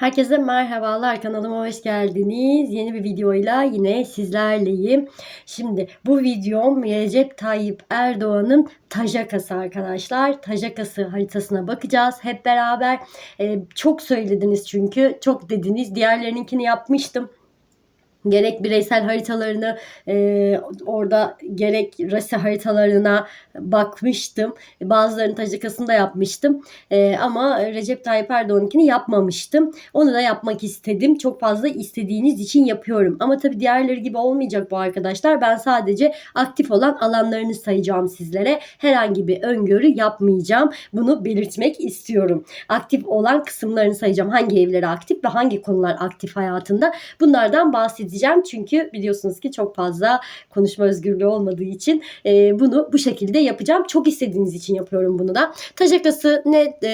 Herkese merhabalar kanalıma hoş geldiniz. Yeni bir videoyla yine sizlerleyim. Şimdi bu videom Recep Tayyip Erdoğan'ın Tajakası arkadaşlar. Tajakası haritasına bakacağız hep beraber. Ee, çok söylediniz çünkü çok dediniz. Diğerlerininkini yapmıştım gerek bireysel haritalarını e, orada gerek rasi haritalarına bakmıştım. Bazılarının tajikasını da yapmıştım. E, ama Recep Tayyip Erdoğan'ınkini yapmamıştım. Onu da yapmak istedim. Çok fazla istediğiniz için yapıyorum. Ama tabii diğerleri gibi olmayacak bu arkadaşlar. Ben sadece aktif olan alanlarını sayacağım sizlere. Herhangi bir öngörü yapmayacağım. Bunu belirtmek istiyorum. Aktif olan kısımlarını sayacağım. Hangi evleri aktif ve hangi konular aktif hayatında. Bunlardan bahsedeceğim edeceğim. Çünkü biliyorsunuz ki çok fazla konuşma özgürlüğü olmadığı için e, bunu bu şekilde yapacağım. Çok istediğiniz için yapıyorum bunu da. Tajakası ne e,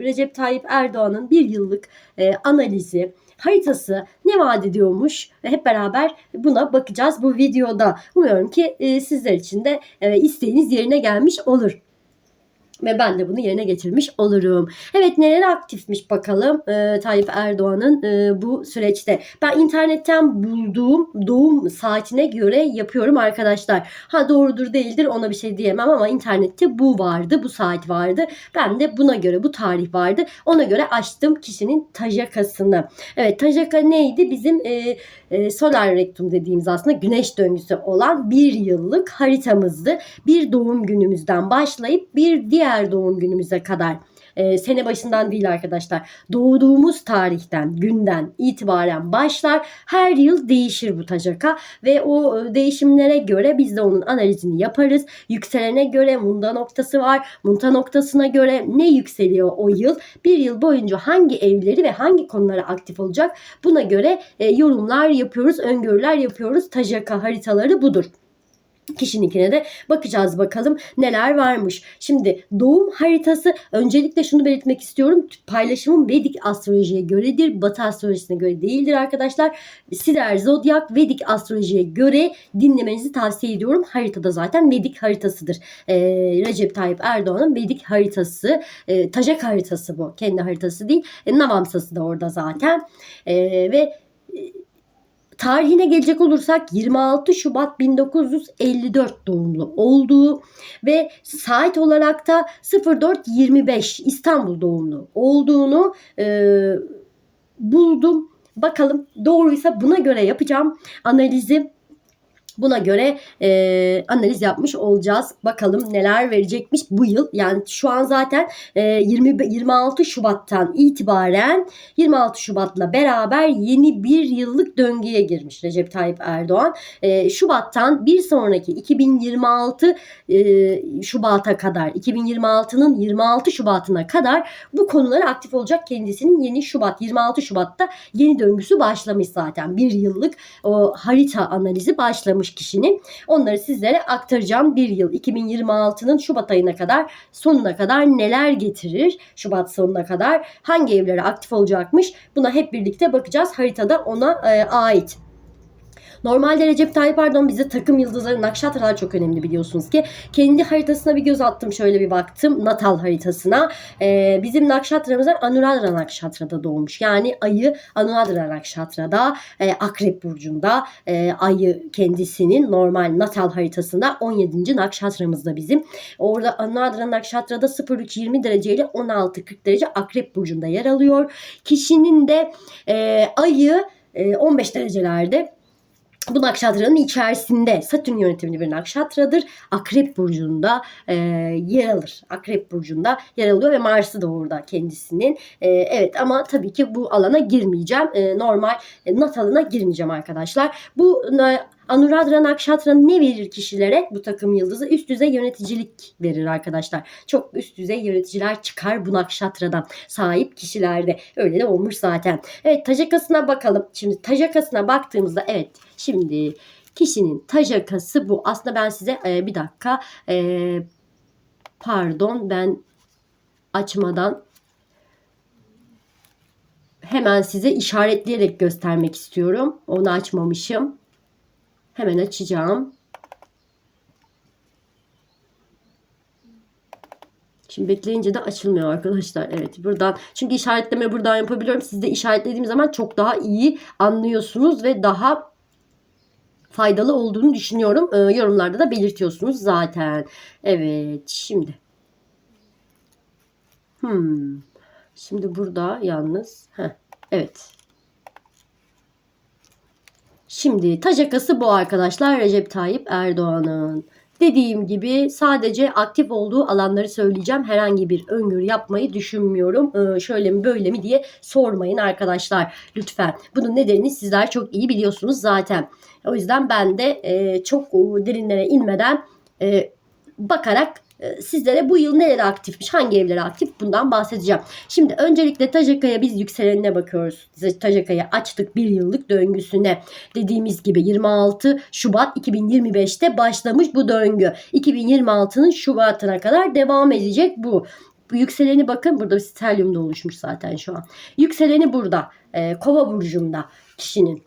Recep Tayyip Erdoğan'ın bir yıllık e, analizi, haritası ne vaat ediyormuş hep beraber buna bakacağız bu videoda. Umuyorum ki e, sizler için de e, isteğiniz yerine gelmiş olur ve ben de bunu yerine getirmiş olurum. Evet neler aktifmiş bakalım e, Tayyip Erdoğan'ın e, bu süreçte. Ben internetten bulduğum doğum saatine göre yapıyorum arkadaşlar. Ha doğrudur değildir ona bir şey diyemem ama internette bu vardı bu saat vardı. Ben de buna göre bu tarih vardı. Ona göre açtım kişinin tajakasını. Evet tajaka neydi? Bizim e, e, solar rektum dediğimiz aslında güneş döngüsü olan bir yıllık haritamızdı. Bir doğum günümüzden başlayıp bir diğer diğer doğum günümüze kadar e, sene başından değil arkadaşlar. Doğduğumuz tarihten, günden itibaren başlar. Her yıl değişir bu tacaka ve o e, değişimlere göre biz de onun analizini yaparız. Yükselene göre munda noktası var. Munta noktasına göre ne yükseliyor o yıl? Bir yıl boyunca hangi evleri ve hangi konulara aktif olacak? Buna göre e, yorumlar yapıyoruz, öngörüler yapıyoruz. Tajaka haritaları budur kişininkine de bakacağız bakalım neler varmış. Şimdi doğum haritası öncelikle şunu belirtmek istiyorum. Paylaşımım Vedik astrolojiye göredir. Batı astrolojisine göre değildir arkadaşlar. Sider Zodyak Vedik astrolojiye göre dinlemenizi tavsiye ediyorum. Haritada zaten Vedik haritasıdır. Ee, Recep Tayyip Erdoğan'ın Vedik haritası. E, Tajak haritası bu. Kendi haritası değil. E, Navamsası da orada zaten. E, ve Tarihine gelecek olursak 26 Şubat 1954 doğumlu olduğu ve saat olarak da 04.25 İstanbul doğumlu olduğunu e, buldum. Bakalım doğruysa buna göre yapacağım analizi. Buna göre e, analiz yapmış olacağız. Bakalım neler verecekmiş bu yıl. Yani şu an zaten e, 20 26 Şubat'tan itibaren 26 Şubat'la beraber yeni bir yıllık döngüye girmiş Recep Tayyip Erdoğan. E, Şubat'tan bir sonraki 2026 e, Şubat'a kadar 2026'nın 26 Şubat'ına kadar bu konuları aktif olacak kendisinin yeni Şubat 26 Şubat'ta yeni döngüsü başlamış zaten. Bir yıllık o harita analizi başlamış olmuş kişinin. Onları sizlere aktaracağım. Bir yıl 2026'nın Şubat ayına kadar sonuna kadar neler getirir? Şubat sonuna kadar hangi evlere aktif olacakmış? Buna hep birlikte bakacağız. Haritada ona e, ait. Normalde Recep Tayyip Erdoğan bize takım yıldızları nakşatralar çok önemli biliyorsunuz ki. Kendi haritasına bir göz attım şöyle bir baktım. Natal haritasına. Ee, bizim nakşatramızlar Anuradra nakşatrada doğmuş. Yani ayı Anuradra nakşatrada e, Akrep Burcu'nda e, ayı kendisinin normal natal haritasında 17. nakşatramızda bizim. Orada Anuradra nakşatrada 03-20 derece ile 16-40 derece Akrep Burcu'nda yer alıyor. Kişinin de e, ayı 15 e, derecelerde bu nakşatranın içerisinde Satürn yönetimli bir nakşatradır. Akrep burcunda e, yer alır. Akrep burcunda yer alıyor ve Mars'ı da orada kendisinin. E, evet ama tabii ki bu alana girmeyeceğim. E, normal e, natalına girmeyeceğim arkadaşlar. Bu e, Anuradra Nakshatra ne verir kişilere? Bu takım yıldızı üst düzey yöneticilik verir arkadaşlar. Çok üst düzey yöneticiler çıkar bu Nakshatra'dan sahip kişilerde. Öyle de olmuş zaten. Evet tajakasına bakalım. Şimdi tajakasına baktığımızda evet şimdi kişinin tajakası bu. Aslında ben size e, bir dakika e, pardon ben açmadan hemen size işaretleyerek göstermek istiyorum. Onu açmamışım. Hemen açacağım. Şimdi bekleyince de açılmıyor arkadaşlar. Evet buradan çünkü işaretleme buradan yapabiliyorum. Siz de işaretlediğim zaman çok daha iyi anlıyorsunuz ve daha faydalı olduğunu düşünüyorum. Ee, yorumlarda da belirtiyorsunuz zaten. Evet şimdi. Hmm. Şimdi burada yalnız. Heh, evet. Şimdi tajakası bu arkadaşlar Recep Tayyip Erdoğan'ın. Dediğim gibi sadece aktif olduğu alanları söyleyeceğim. Herhangi bir öngörü yapmayı düşünmüyorum. Ee, şöyle mi böyle mi diye sormayın arkadaşlar lütfen. Bunun nedenini sizler çok iyi biliyorsunuz zaten. O yüzden ben de e, çok derinlere inmeden e, bakarak sizlere bu yıl neler aktifmiş, hangi evleri aktif bundan bahsedeceğim. Şimdi öncelikle Tajaka'ya biz yükselenine bakıyoruz. Tajaka'yı açtık bir yıllık döngüsüne. Dediğimiz gibi 26 Şubat 2025'te başlamış bu döngü. 2026'nın Şubat'ına kadar devam edecek bu. Bu yükseleni bakın burada stelyumda oluşmuş zaten şu an. Yükseleni burada. E, Kova burcunda kişinin.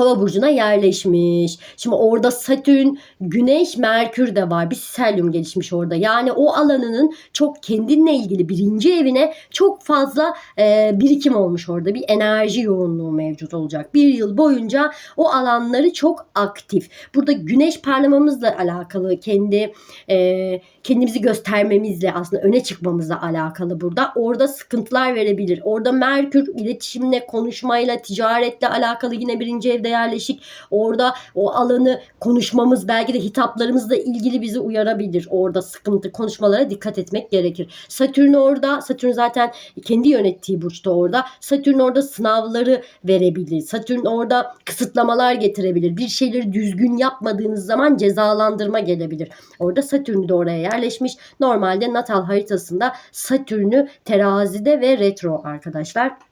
Kova burcuna yerleşmiş. Şimdi orada Satürn, Güneş, Merkür de var. Bir selyum gelişmiş orada. Yani o alanının çok kendinle ilgili birinci evine çok fazla e, birikim olmuş orada. Bir enerji yoğunluğu mevcut olacak. Bir yıl boyunca o alanları çok aktif. Burada Güneş parlamamızla alakalı kendi e, kendimizi göstermemizle aslında öne çıkmamızla alakalı burada. Orada sıkıntılar verebilir. Orada Merkür iletişimle, konuşmayla, ticaretle alakalı yine birinci evde yerleşik. Orada o alanı konuşmamız belki de hitaplarımızla ilgili bizi uyarabilir. Orada sıkıntı konuşmalara dikkat etmek gerekir. Satürn orada. Satürn zaten kendi yönettiği burçta orada. Satürn orada sınavları verebilir. Satürn orada kısıtlamalar getirebilir. Bir şeyleri düzgün yapmadığınız zaman cezalandırma gelebilir. Orada Satürn de oraya yerleşmiş. Normalde natal haritasında Satürn'ü terazide ve retro arkadaşlar.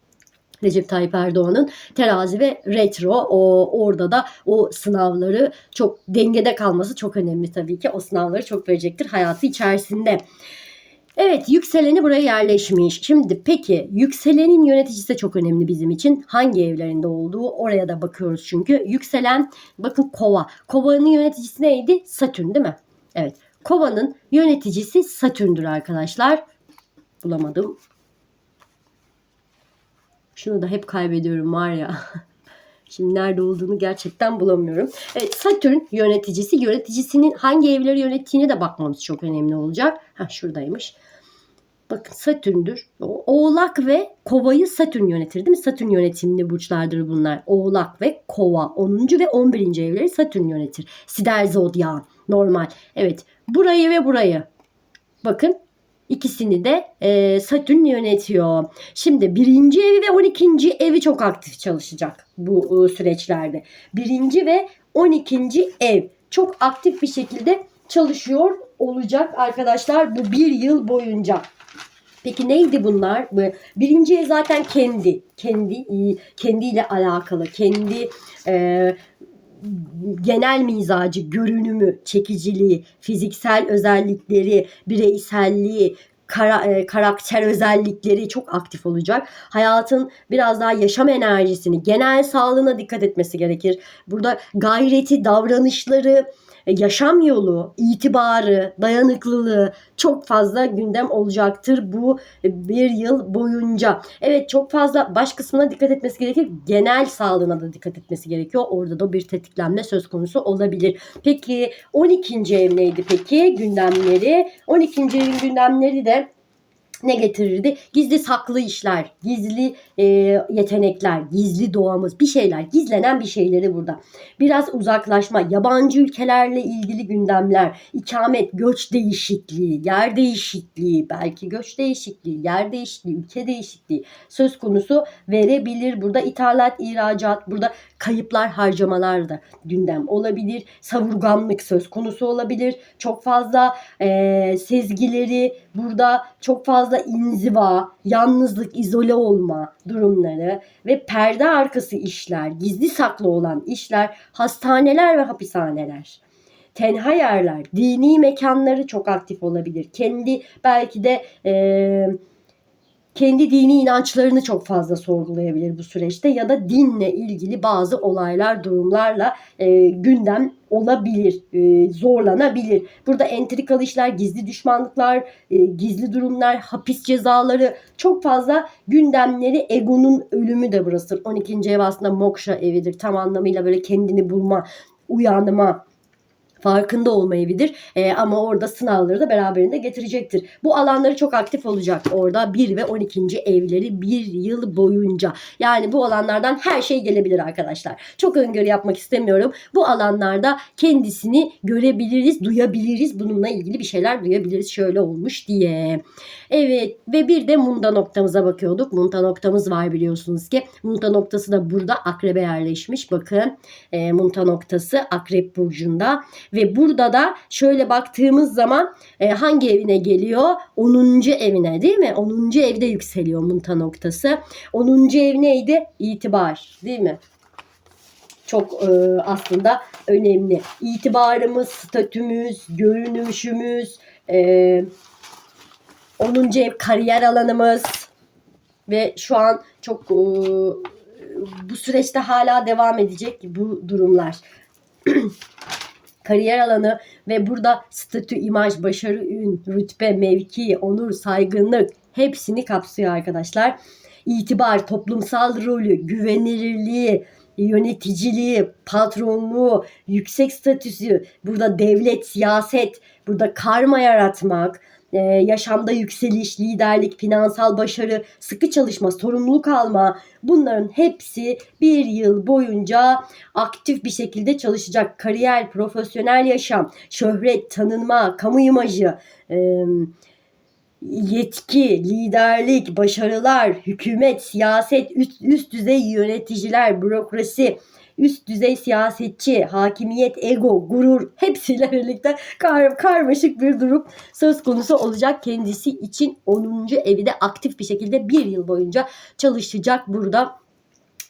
Recep Tayyip Erdoğan'ın terazi ve retro o orada da o sınavları çok dengede kalması çok önemli tabii ki. O sınavları çok verecektir hayatı içerisinde. Evet yükseleni buraya yerleşmiş. Şimdi peki yükselenin yöneticisi de çok önemli bizim için. Hangi evlerinde olduğu oraya da bakıyoruz çünkü. Yükselen bakın kova. Kovanın yöneticisi neydi? Satürn değil mi? Evet. Kovanın yöneticisi Satürn'dür arkadaşlar. Bulamadım. Şunu da hep kaybediyorum var ya. Şimdi nerede olduğunu gerçekten bulamıyorum. Evet Satürn yöneticisi. Yöneticisinin hangi evleri yönettiğine de bakmamız çok önemli olacak. Ha şuradaymış. Bakın Satürn'dür. Oğlak ve Kova'yı Satürn yönetir değil mi? Satürn yönetimli burçlardır bunlar. Oğlak ve Kova. 10. ve 11. evleri Satürn yönetir. Sider zodyan normal. Evet burayı ve burayı. Bakın İkisini de e, Satürn yönetiyor. Şimdi birinci evi ve 12. evi çok aktif çalışacak bu e, süreçlerde. Birinci ve 12. ev çok aktif bir şekilde çalışıyor olacak arkadaşlar bu bir yıl boyunca. Peki neydi bunlar? Birinci ev zaten kendi, kendi kendiyle alakalı, kendi e, genel mizacı, görünümü, çekiciliği, fiziksel özellikleri, bireyselliği, kara, e, karakter özellikleri çok aktif olacak. Hayatın biraz daha yaşam enerjisini, genel sağlığına dikkat etmesi gerekir. Burada gayreti, davranışları, yaşam yolu, itibarı, dayanıklılığı çok fazla gündem olacaktır bu bir yıl boyunca. Evet çok fazla baş kısmına dikkat etmesi gerekir. Genel sağlığına da dikkat etmesi gerekiyor. Orada da bir tetiklenme söz konusu olabilir. Peki 12. ev neydi peki gündemleri? 12. evin gündemleri de ne getirirdi? Gizli saklı işler, gizli e, yetenekler, gizli doğamız, bir şeyler, gizlenen bir şeyleri burada. Biraz uzaklaşma, yabancı ülkelerle ilgili gündemler, ikamet, göç değişikliği, yer değişikliği, belki göç değişikliği, yer değişikliği, ülke değişikliği söz konusu verebilir. Burada ithalat, ihracat, burada kayıplar, harcamalar da gündem olabilir. Savurganlık söz konusu olabilir. Çok fazla e, sezgileri burada çok fazla inziva, yalnızlık, izole olma durumları ve perde arkası işler, gizli saklı olan işler, hastaneler ve hapishaneler tenha yerler, dini mekanları çok aktif olabilir. Kendi belki de e, kendi dini inançlarını çok fazla sorgulayabilir bu süreçte ya da dinle ilgili bazı olaylar, durumlarla e, gündem olabilir, e, zorlanabilir. Burada entrikalı işler, gizli düşmanlıklar, e, gizli durumlar, hapis cezaları çok fazla gündemleri egonun ölümü de burasıdır. 12. ev aslında moksha evidir. Tam anlamıyla böyle kendini bulma, uyanma, farkında olma evidir. E, ama orada sınavları da beraberinde getirecektir. Bu alanları çok aktif olacak orada 1 ve 12. evleri bir yıl boyunca. Yani bu alanlardan her şey gelebilir arkadaşlar. Çok öngörü yapmak istemiyorum. Bu alanlarda kendisini görebiliriz, duyabiliriz. Bununla ilgili bir şeyler duyabiliriz. Şöyle olmuş diye. Evet ve bir de munda noktamıza bakıyorduk. Munda noktamız var biliyorsunuz ki. Munda noktası da burada akrebe yerleşmiş. Bakın e, Munta noktası akrep burcunda. Ve burada da şöyle baktığımız zaman e, hangi evine geliyor? 10. evine değil mi? 10. evde yükseliyor Munta noktası. 10. ev neydi? İtibar değil mi? Çok e, aslında önemli. İtibarımız, statümüz, görünüşümüz, e, 10. ev kariyer alanımız ve şu an çok e, bu süreçte hala devam edecek bu durumlar. kariyer alanı ve burada statü, imaj, başarı, ün, rütbe, mevki, onur, saygınlık hepsini kapsıyor arkadaşlar. İtibar, toplumsal rolü, güvenilirliği, yöneticiliği, patronluğu, yüksek statüsü, burada devlet, siyaset, burada karma yaratmak, e, yaşamda yükseliş, liderlik, finansal başarı, sıkı çalışma, sorumluluk alma bunların hepsi bir yıl boyunca aktif bir şekilde çalışacak. Kariyer, profesyonel yaşam, şöhret, tanınma, kamu imajı, e, yetki, liderlik, başarılar, hükümet, siyaset, üst, üst düzey yöneticiler, bürokrasi, üst düzey siyasetçi, hakimiyet, ego, gurur hepsiyle birlikte kar, karmaşık bir durum söz konusu olacak kendisi için 10. evi de aktif bir şekilde bir yıl boyunca çalışacak burada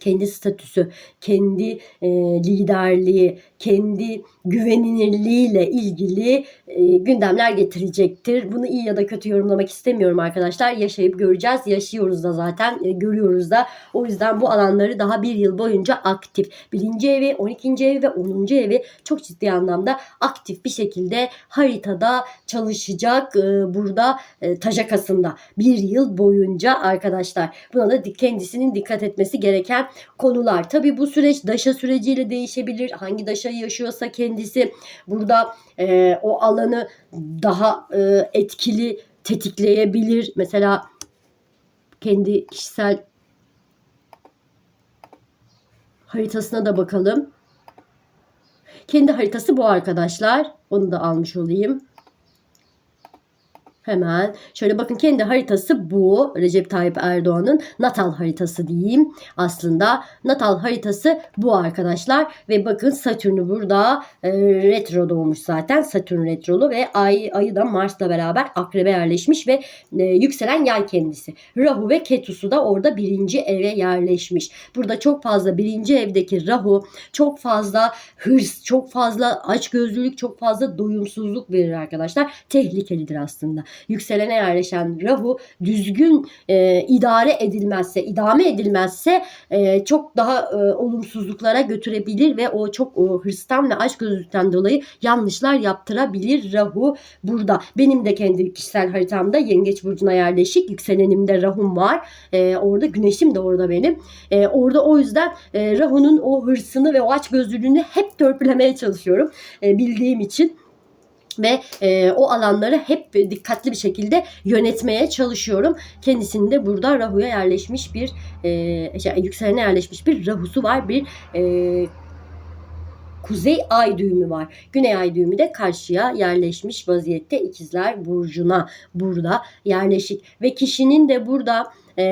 kendi statüsü, kendi e, liderliği, kendi güvenilirliğiyle ilgili e, gündemler getirecektir. Bunu iyi ya da kötü yorumlamak istemiyorum arkadaşlar. Yaşayıp göreceğiz. Yaşıyoruz da zaten, e, görüyoruz da. O yüzden bu alanları daha bir yıl boyunca aktif. Birinci evi, 12. evi ve 10. evi çok ciddi anlamda aktif bir şekilde haritada çalışacak burada e, tajakasında bir yıl boyunca arkadaşlar. Buna da kendisinin dikkat etmesi gereken konular. Tabi bu süreç daşa süreciyle değişebilir. Hangi daşayı yaşıyorsa kendisi burada o alanı daha etkili tetikleyebilir. Mesela kendi kişisel haritasına da bakalım. Kendi haritası bu arkadaşlar. Onu da almış olayım. Hemen şöyle bakın kendi haritası bu. Recep Tayyip Erdoğan'ın natal haritası diyeyim. Aslında natal haritası bu arkadaşlar. Ve bakın Satürn'ü burada e, retro doğmuş zaten. Satürn retrolu ve ay, ayı da Mars'la beraber akrebe yerleşmiş ve e, yükselen yay kendisi. Rahu ve Ketusu da orada birinci eve yerleşmiş. Burada çok fazla birinci evdeki Rahu çok fazla hırs, çok fazla açgözlülük, çok fazla doyumsuzluk verir arkadaşlar. Tehlikelidir aslında yükselene yerleşen Rahu düzgün e, idare edilmezse, idame edilmezse e, çok daha e, olumsuzluklara götürebilir ve o çok e, hırstan ve açgözlülükten dolayı yanlışlar yaptırabilir Rahu burada. Benim de kendi kişisel haritamda Yengeç burcuna yerleşik yükselenimde Rahum var. E, orada güneşim de orada benim. E, orada o yüzden e, Rahu'nun o hırsını ve o açgözlülüğünü hep törpülemeye çalışıyorum. E, bildiğim için ve e, o alanları hep dikkatli bir şekilde yönetmeye çalışıyorum. Kendisinde de burada Rahu'ya yerleşmiş bir e, şey, yükselene yerleşmiş bir Rahu'su var. Bir e, kuzey ay düğümü var. Güney ay düğümü de karşıya yerleşmiş vaziyette ikizler burcuna burada yerleşik ve kişinin de burada e,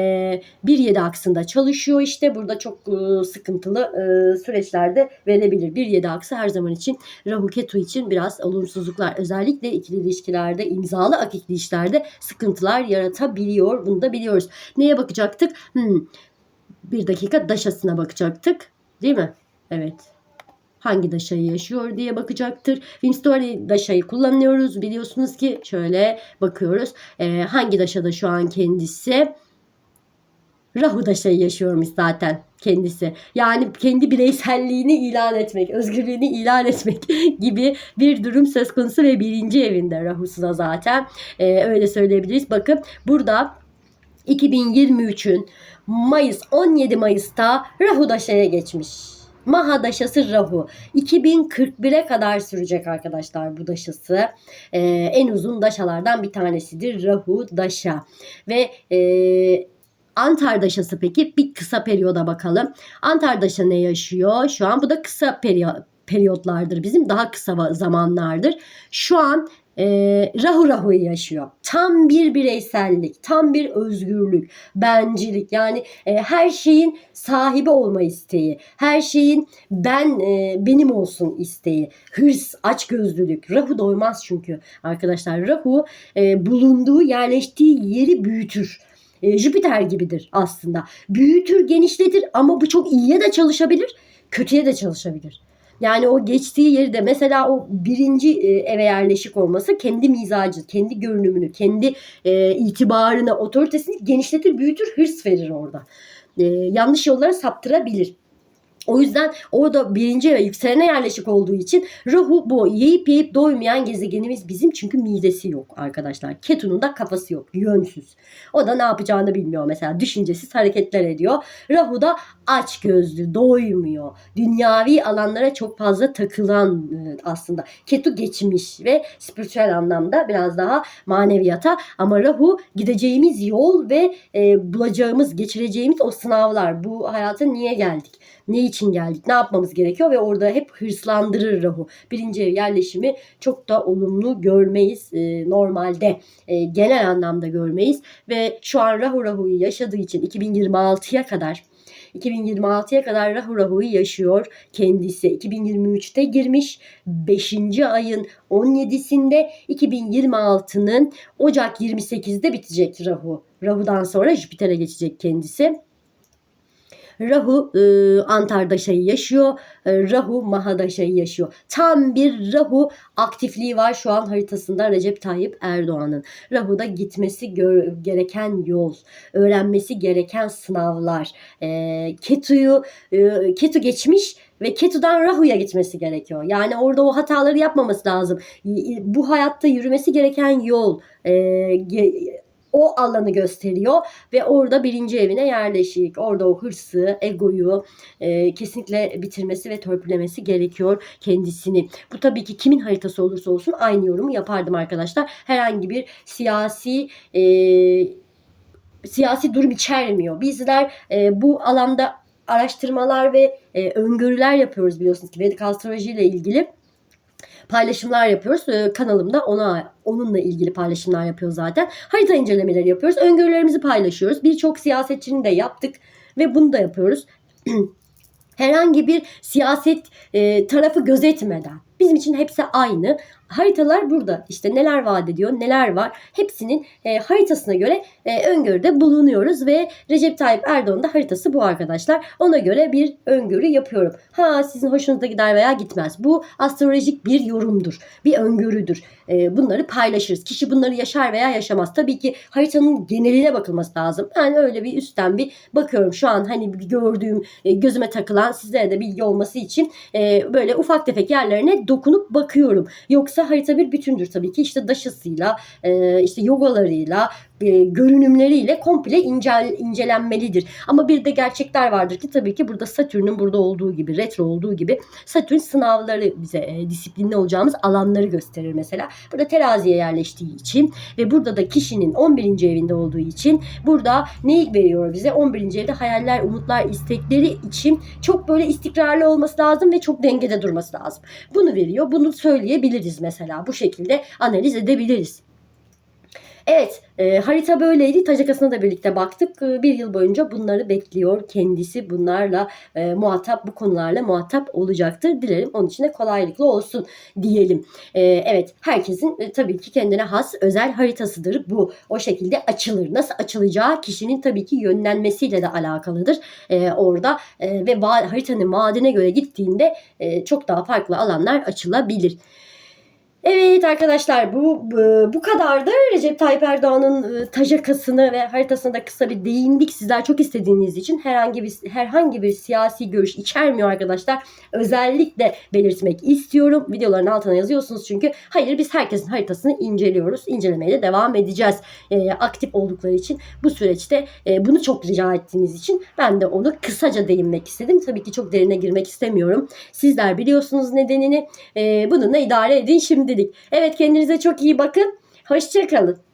1-7 aksında çalışıyor işte burada çok e, sıkıntılı e, süreçlerde verebilir. 1-7 aksı her zaman için Rahu Ketu için biraz olumsuzluklar özellikle ikili ilişkilerde imzalı akikli işlerde sıkıntılar yaratabiliyor. Bunu da biliyoruz. Neye bakacaktık? Hmm, bir dakika daşasına bakacaktık. Değil mi? Evet hangi daşayı yaşıyor diye bakacaktır. Winstory daşayı kullanıyoruz. Biliyorsunuz ki şöyle bakıyoruz. E, hangi daşada şu an kendisi? Rahu Daşa'yı yaşıyormuş zaten kendisi. Yani kendi bireyselliğini ilan etmek, özgürlüğünü ilan etmek gibi bir durum söz konusu ve birinci evinde Rahu'su da zaten Ee, öyle söyleyebiliriz. Bakın burada 2023'ün Mayıs 17 Mayıs'ta Rahu Daşa'ya geçmiş. Maha daşası Rahu. 2041'e kadar sürecek arkadaşlar bu daşası. Ee, en uzun daşalardan bir tanesidir Rahu daşa. Ve e, Antar daşası peki bir kısa periyoda bakalım. Antar daşa ne yaşıyor? Şu an bu da kısa periyo- periyotlardır bizim. Daha kısa zamanlardır. Şu an e, Rahu Rahu'yu yaşıyor. Tam bir bireysellik, tam bir özgürlük, bencilik. Yani e, her şeyin sahibi olma isteği, her şeyin ben e, benim olsun isteği, hırs, açgözlülük. Rahu doymaz çünkü arkadaşlar. Rahu e, bulunduğu, yerleştiği yeri büyütür. E, Jüpiter gibidir aslında. Büyütür, genişletir ama bu çok iyiye de çalışabilir, kötüye de çalışabilir. Yani o geçtiği yeri de mesela o birinci e, eve yerleşik olması kendi mizacı, kendi görünümünü, kendi e, itibarını, otoritesini genişletir, büyütür, hırs verir orada. E, yanlış yollara saptırabilir. O yüzden orada birinci ve yükselene yerleşik olduğu için Rahu bu yiyip yiyip doymayan gezegenimiz bizim çünkü midesi yok arkadaşlar. Ketu'nun da kafası yok. Yönsüz. O da ne yapacağını bilmiyor mesela. Düşüncesiz hareketler ediyor. Rahu da aç gözlü, doymuyor. Dünyavi alanlara çok fazla takılan e, aslında. Ketu geçmiş ve spiritüel anlamda biraz daha maneviyata ama Rahu gideceğimiz yol ve e, bulacağımız, geçireceğimiz o sınavlar. Bu hayata niye geldik? Ne için geldik? Ne yapmamız gerekiyor? Ve orada hep hırslandırır Rahu. Birinci ev yerleşimi çok da olumlu görmeyiz e, normalde. E, genel anlamda görmeyiz. Ve şu an Rahu Rahu'yu yaşadığı için 2026'ya kadar 2026'ya kadar Rahu Rahu'yu yaşıyor kendisi. 2023'te girmiş 5. ayın 17'sinde 2026'nın Ocak 28'de bitecek Rahu. Rahu'dan sonra Jüpiter'e geçecek kendisi. Rahu e, Antardaşa'yı yaşıyor. E, Rahu Mahadaşa'yı yaşıyor. Tam bir Rahu aktifliği var şu an haritasında Recep Tayyip Erdoğan'ın. Rahu'da gitmesi gereken yol, öğrenmesi gereken sınavlar. E, Ketu'yu e, Ketu geçmiş ve Ketu'dan Rahu'ya gitmesi gerekiyor. Yani orada o hataları yapmaması lazım. Bu hayatta yürümesi gereken yol, e, o alanı gösteriyor ve orada birinci evine yerleşik. Orada o hırsı, egoyu e, kesinlikle bitirmesi ve törpülemesi gerekiyor kendisini. Bu tabii ki kimin haritası olursa olsun aynı yorumu yapardım arkadaşlar. Herhangi bir siyasi e, siyasi durum içermiyor. Bizler e, bu alanda araştırmalar ve e, öngörüler yapıyoruz biliyorsunuz ki Vedik astroloji ile ilgili paylaşımlar yapıyoruz. Ee, kanalımda ona onunla ilgili paylaşımlar yapıyor zaten. Harita incelemeleri yapıyoruz. Öngörülerimizi paylaşıyoruz. Birçok siyasetçinin de yaptık ve bunu da yapıyoruz. Herhangi bir siyaset e, tarafı gözetmeden bizim için hepsi aynı. Haritalar burada. İşte neler vaat ediyor, neler var. Hepsinin e, haritasına göre e, öngörüde bulunuyoruz ve Recep Tayyip Erdoğan'ın da haritası bu arkadaşlar. Ona göre bir öngörü yapıyorum. Ha sizin hoşunuza gider veya gitmez. Bu astrolojik bir yorumdur. Bir öngörüdür. E, bunları paylaşırız. Kişi bunları yaşar veya yaşamaz. Tabii ki haritanın geneline bakılması lazım. Ben öyle bir üstten bir bakıyorum. Şu an hani gördüğüm, e, gözüme takılan sizlere de bilgi olması için e, böyle ufak tefek yerlerine dokunup bakıyorum. Yoksa harita bir bütündür tabii ki. İşte daşısıyla, e, işte yogalarıyla, e, görünümleriyle komple incel, incelenmelidir. Ama bir de gerçekler vardır ki tabii ki burada Satürn'ün burada olduğu gibi, retro olduğu gibi Satürn sınavları bize e, disiplinli olacağımız alanları gösterir mesela. Burada teraziye yerleştiği için ve burada da kişinin 11. evinde olduğu için burada neyi veriyor bize? 11. evde hayaller, umutlar, istekleri için çok böyle istikrarlı olması lazım ve çok dengede durması lazım. Bunu veriyor. Bunu söyleyebiliriz mesela. Bu şekilde analiz edebiliriz. Evet e, harita böyleydi. Tajakasına da birlikte baktık. E, bir yıl boyunca bunları bekliyor kendisi. Bunlarla e, muhatap bu konularla muhatap olacaktır. Dilerim onun için de kolaylıkla olsun diyelim. E, evet herkesin e, tabii ki kendine has özel haritasıdır. Bu o şekilde açılır. Nasıl açılacağı kişinin tabii ki yönlenmesiyle de alakalıdır. E, orada e, ve haritanın madene göre gittiğinde e, çok daha farklı alanlar açılabilir. Evet arkadaşlar bu bu, kadardı. Recep Tayyip Erdoğan'ın e, tajakasını ve haritasına da kısa bir değindik. Sizler çok istediğiniz için herhangi bir herhangi bir siyasi görüş içermiyor arkadaşlar. Özellikle belirtmek istiyorum. Videoların altına yazıyorsunuz çünkü hayır biz herkesin haritasını inceliyoruz. İncelemeye de devam edeceğiz. E, aktif oldukları için bu süreçte e, bunu çok rica ettiğiniz için ben de onu kısaca değinmek istedim. Tabii ki çok derine girmek istemiyorum. Sizler biliyorsunuz nedenini. E, bununla idare edin şimdilik. Evet kendinize çok iyi bakın. Hoşçakalın.